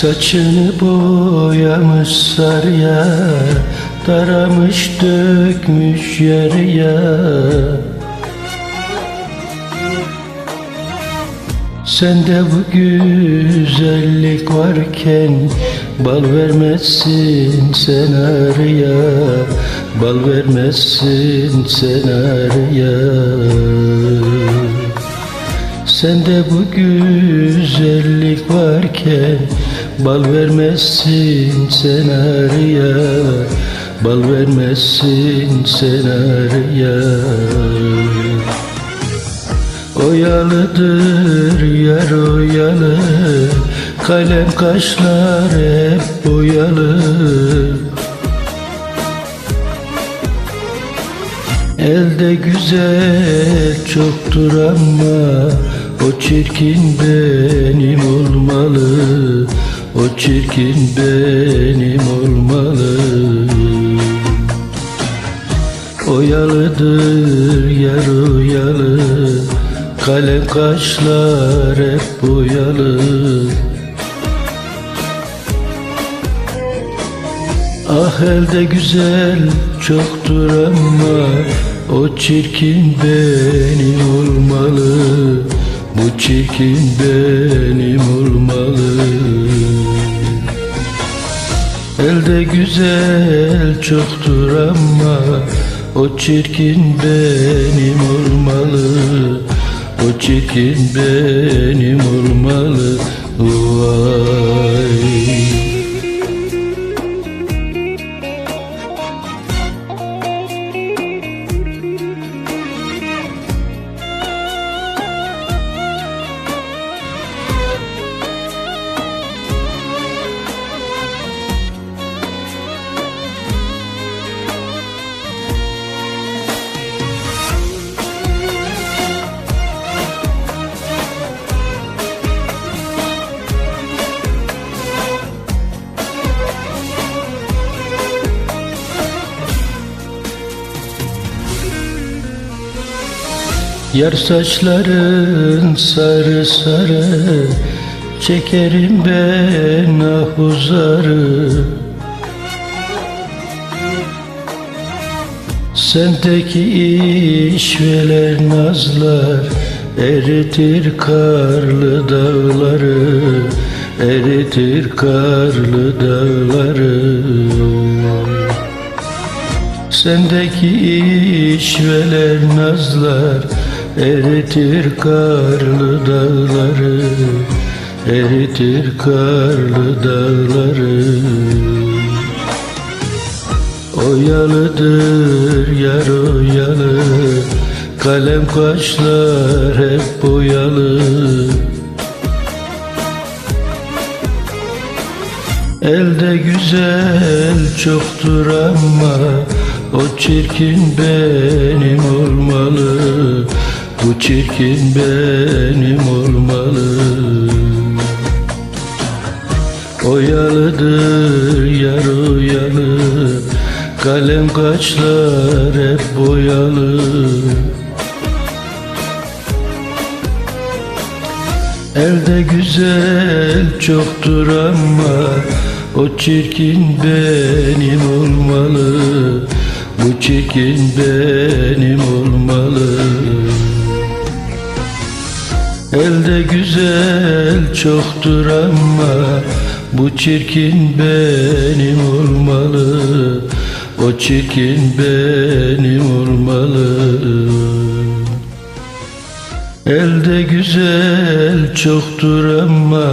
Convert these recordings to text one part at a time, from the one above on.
Saçını boyamış sarıya Taramış dökmüş yarıya. Sende bu güzellik varken Bal vermezsin sen arıya. Bal vermezsin sen arıya Sende bu güzellik varken Bal vermezsin sen arıya. Bal vermezsin sen arıya. Oyalıdır yar oyalı Kalem kaşlar hep boyalı. Elde güzel çoktur ama O çirkin benim olmalı O çirkin benim olmalı. Oyalıdır yar oyalı Kalem kaşlar hep boyalı Ah elde güzel çoktur ama O çirkin benim olmalı Bu çirkin benim olmalı Elde güzel çoktur ama O çirkin benim olmalı. O çirkin benim olmalı. Vay Yar saçların sarı sarı Çekerim ben ahuzarı Sendeki işveler nazlar Eritir karlı dağları Eritir karlı dağları. Sendeki işveler nazlar Eritir karlı dağları Eritir karlı dağları. Oyalıdır yar oyalı Kalem kaşlar hep boyalı. Elde güzel çoktur ama O çirkin benim olmalı Bu çirkin benim olmalı Oyalıdır yar oyalı Kalem kaşlar hep boyalı. Elde güzel çoktur ama O çirkin benim olmalı. Bu çirkin benim olmalı Elde güzel çoktur ama Bu çirkin benim olmalı. O çirkin benim olmalı. Elde güzel çoktur ama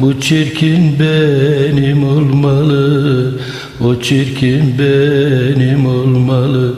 Bu çirkin benim olmalı. O çirkin benim olmalı